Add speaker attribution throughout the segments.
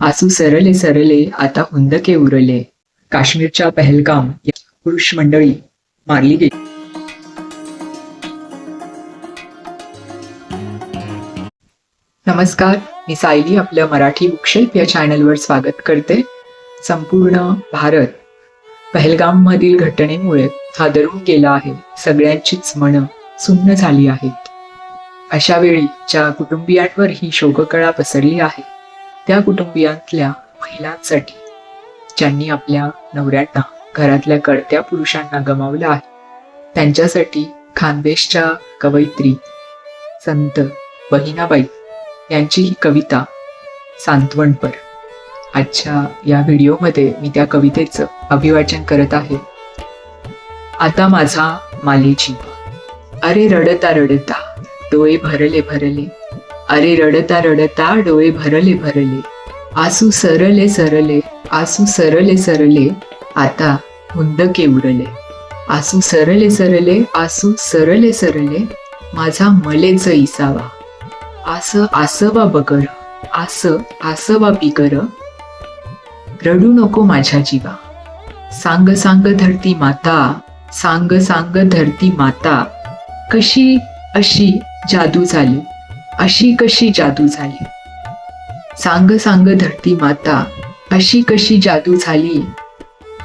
Speaker 1: आसू सरले सरले आता हुंदके उरले. काश्मीरच्या पहलगाम या पुरुष मंडळी मारली गेली. नमस्कार मी सायली आपल्या मराठी बुकशेल्फ या चॅनलवर स्वागत करते. संपूर्ण भारत पहलगाममधील घटनेमुळे हादरून गेला आहे. सगळ्यांचीच मनं सुन्न झाली आहेत. अशा वेळी ज्या कुटुंबियांवर ही शोककळा पसरली आहे त्या कुटुंबियांतल्या महिलांसाठी ज्यांनी आपल्या नवऱ्यांना घरातल्या कडत्या पुरुषांना गमावलं आहे त्यांच्यासाठी खानदेशच्या कवयित्री संत बहिणाबाई यांची ही कविता सांत्वनपर. आजच्या या व्हिडिओमध्ये मी त्या कवितेचं अभिवाचन करत आहे. आता माझा मालेची. अरे रडता रडता डोळे भरले भरले अरे रडता रडता डोळे भरले भरले. आसू सरले सरले आसू सरले सरले आता हुंदके उरले. आसू सरले सरले आसू सरले सरले माझा मलेच इसावा. आस आसवा बगर आस आसवा बिगर. रडू नको माझ्या जीवा. सांग सांग धरती माता सांग सांग धरती माता. कशी अशी जादू झाली? अशी कशी जादू झाली? सांग सांग धरती माता अशी कशी जादू झाली?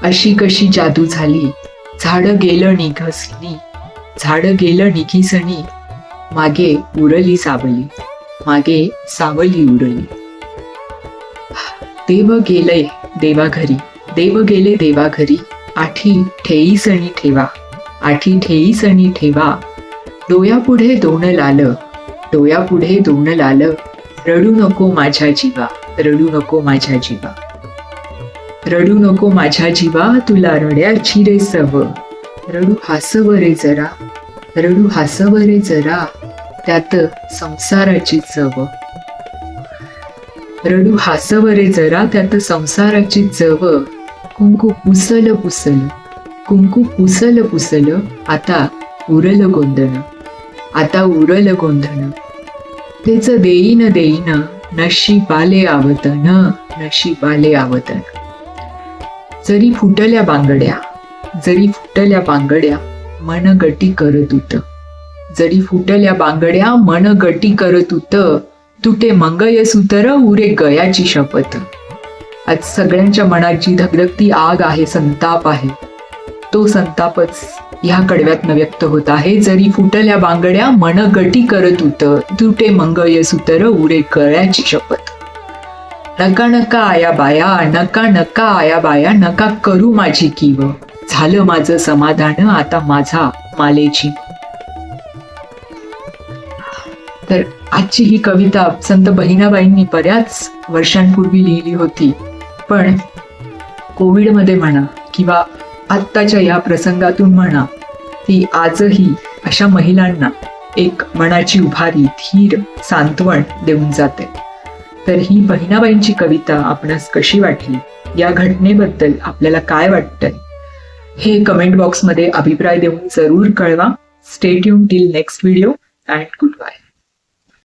Speaker 1: अशी कशी जादू झाली? झाड गेलं निघसनी झाड गेलं निघिसणी मागे उरली सावली मागे सावली उरली. देव गेलय देवा घरी देव गेले देवा घरी आठी ठेई सणी ठेवा आठी ठेई सणी ठेवा. डोयापुढे दोन लाल डोळ्यापुढे दोन लाल रडू नको माझ्या जीवा रडू नको माझ्या जीवा. रडू नको माझ्या जीवा तुला रड्याची रे सव. रडू हासव रे जरा रडू हासव रे जरा त्यात संसाराची चव. रडू हासव रे जरा त्यात संसाराची चव. कुंकू पुसल पुसल कुंकू पुसल पुसल आता उरल गोंधण. आता उरल गोंधण. तेच देईन देईन. नशिबाले आवतन नशीबाले आवतन. जरी फुटल्या बांगड्या जरी फुटल्या बांगड्या मन गटी करत उत. जरी फुटल्या बांगड्या मन गटी करत उत. तुटे मंगय सुतर उरे गयाची शपथ. आज सगळ्यांच्या मनाची धगधगती आग आहे संताप आहे. तो संतापच ह्या कडव्यातनं व्यक्त होत आहे. जरी फुटल्या बांगड्या मन गटी करत होत तुटे मंगय सुतर उरे कळ्याची शपथ. नका नका आया बाया नका नका आया बाया नका करू माझी किव. झालं माझं समाधान आता माझा मालेची. तर आजची ही कविता संत बहिणाबाईंनी बऱ्याच वर्षांपूर्वी लिहिली होती. पण कोविडमध्ये म्हणा किंवा आत्ताच्या या प्रसंगातून म्हणा ती आजही अशा महिलांना एक मनाची उभारी धीर सांत्वण देऊन जाते. तर ही बहिणाबाईंची कविता आपणास कशी वाटली? या घटनेबद्दल आपल्याला काय वाटतंय? हे कमेंट बॉक्समध्ये अभिप्राय देऊन जरूर कळवा. State till next video and goodbye